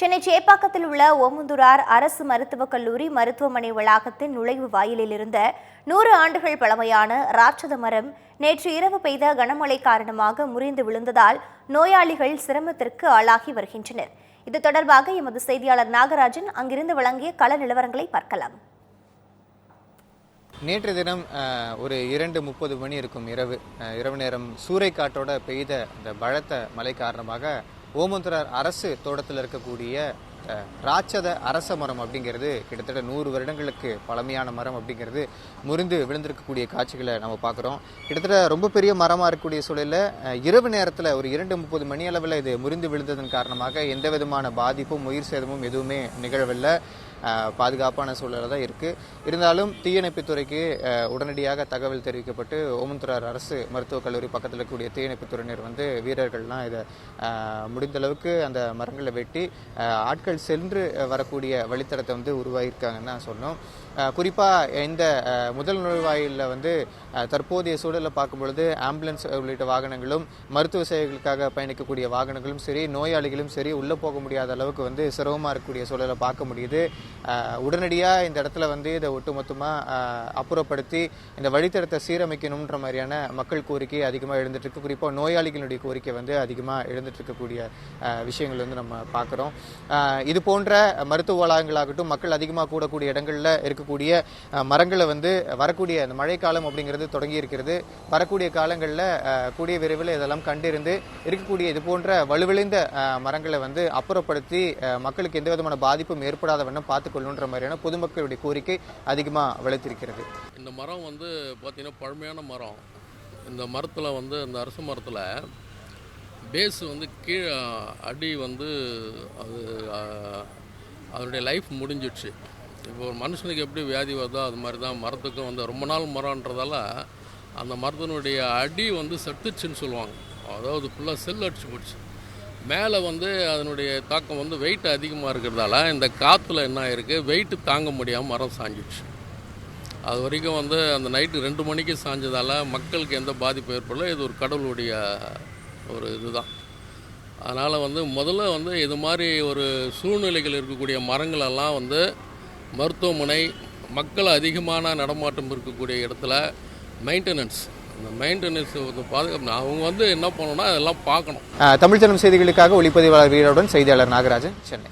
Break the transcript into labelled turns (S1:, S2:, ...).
S1: சென்னை சேப்பாக்கத்தில் உள்ள ஓமுந்துரார் அரசு மருத்துவக் கல்லூரி மருத்துவமனை வளாகத்தின் நுழைவு வாயிலில் இருந்த நூறு ஆண்டுகள் பழமையான ராட்சத மரம் நேற்று இரவு பெய்த கனமழை காரணமாக முறிந்து விழுந்ததால் நோயாளிகள் சிரமத்திற்கு ஆளாகி வருகின்றனர். இது தொடர்பாக எமது செய்தியாளர் நாகராஜன் அங்கிருந்து வழங்கிய கள நிலவரங்களை பார்க்கலாம்.
S2: நேற்று தினம் ஒரு இரண்டு முப்பது மணி இருக்கும் இரவு இரவு நேரம் சூறைக்காற்றோட பெய்த அந்த பலத்த மழை காரணமாக ஓமந்துரார் அரசு தோட்டத்தில் இருக்கக்கூடிய ராட்சத அரச மரம் அப்படிங்கிறது கிட்டத்தட்ட நூறு வருடங்களுக்கு பழமையான மரம் அப்படிங்கிறது முறிந்து விழுந்திருக்கக்கூடிய காட்சிகளை நம்ம பார்க்குறோம். கிட்டத்தட்ட ரொம்ப பெரிய மரமாக இருக்கக்கூடிய சூழலில் இரவு நேரத்தில் ஒரு இரண்டு முப்பது மணி அளவில் இது முறிந்து விழுந்ததன் காரணமாக எந்த விதமான பாதிப்பும் உயிர் சேதமும் எதுவுமே நிகழவில்லை. பாதுகாப்பான சூழலில் தான் இருக்குது இருந்தாலும் தீயணைப்புத்துறைக்கு உடனடியாக தகவல் தெரிவிக்கப்பட்டு ஓமந்துரார் அரசு மருத்துவக் கல்லூரி பக்கத்தில் இருக்கக்கூடிய தீயணைப்புத்துறையினர் வந்து வீரர்கள்லாம் இதை முடிந்தளவுக்கு முடிந்த அளவுக்கு அந்த மரங்களை வெட்டி ஆட்கள் சென்று வரக்கூடிய வழித்தடத்தை வந்து உருவாகியிருக்காங்கன்னு தான் சொன்னோம். குறிப்பாக இந்த முதல் நுழைவாயிலில் வந்து தற்போதைய சூழலை பார்க்கும்பொழுது ஆம்புலன்ஸ் உள்ளிட்ட வாகனங்களும் மருத்துவ சேவைகளுக்காக பயணிக்கக்கூடிய வாகனங்களும் சரி நோயாளிகளும் சரி உள்ளே போக முடியாத அளவுக்கு வந்து சிரமமாக இருக்கக்கூடிய சூழலை பார்க்க முடியுது. உடனடியாக இந்த இடத்துல வந்து இதை ஒட்டுமொத்தமாக அப்புறப்படுத்தி இந்த வழித்தடத்தை சீரமைக்கணுன்ற மாதிரியான மக்கள் கோரிக்கை அதிகமாக எழுந்துட்டுருக்கு. குறிப்பாக நோயாளிகளுடைய கோரிக்கை வந்து அதிகமாக எழுந்துட்டுருக்கக்கூடிய விஷயங்கள் வந்து நம்ம பார்க்குறோம். இது போன்ற மருத்துவ வளாகங்களாகட்டும் மக்கள் அதிகமாக கூடக்கூடிய இடங்களில் இருக்கக்கூடிய மரங்களை வந்து வரக்கூடிய அந்த மழைக்காலம் அப்படிங்கிறது தொடங்கி இருக்கிறது. வரக்கூடிய காலங்களில் கூடிய விரைவில் இதெல்லாம் கண்டிருந்து இருக்கக்கூடிய இது போன்ற வலுவிழைந்த மரங்களை வந்து அப்புறப்படுத்தி மக்களுக்கு எந்த விதமான பாதிப்பும் ஏற்படாத வண்ணம் பார்த்துக்கொள்ளுன்ற மாதிரியான பொதுமக்களுடைய கோரிக்கை அதிகமாக வளர்த்திருக்கிறது
S3: இந்த மரம் வந்து பார்த்திங்கன்னா பழமையான மரம். இந்த மரத்தில் வந்து இந்த அரச மரத்தில் பேஸ் வந்து கீழே அடி வந்து அது அதனுடைய லைஃப் முடிஞ்சிடுச்சு. இப்போ ஒரு மனுஷனுக்கு எப்படி வியாதி வருதோ அது மாதிரி தான் மரத்துக்கும் வந்து ரொம்ப நாள் மரம்ன்றதால அந்த மரத்தினுடைய அடி வந்து செத்துச்சுன்னு சொல்லுவாங்க. அதாவது ஃபுல்லாக செல் அடிச்சு போச்சு. மேலே வந்து அதனுடைய தாக்கம் வந்து வெயிட் அதிகமாக இருக்கிறதால இந்த காற்றுல என்ன ஆயிருக்கு? வெயிட்டு தாங்க முடியாமல் மரம் சாஞ்சிடுச்சு. அது வரைக்கும் வந்து அந்த நைட்டு ரெண்டு மணிக்கு சாஞ்சதால் மக்களுக்கு எந்த பாதிப்பும் ஏற்படல. இது ஒரு கடவுளுடைய ஒரு இதுதான். அதனால் வந்து முதல்ல வந்து இது மாதிரி ஒரு சூழ்நிலைகள் இருக்கக்கூடிய மரங்களெல்லாம் வந்து மருத்துவமனை மக்கள் அதிகமான நடமாட்டம் இருக்கக்கூடிய இடத்துல மெயின்டெனன்ஸ் அந்த மெயின்டெனன்ஸ் வந்து பாதுகாப்பு. அவங்க வந்து என்ன பண்ணணும்னா அதெல்லாம் பார்க்கணும்.
S2: தமிழ் செய்திகளுக்காக ஒளிப்பதிவாளர் வீரருடன் செய்தியாளர் நாகராஜன் சென்னை.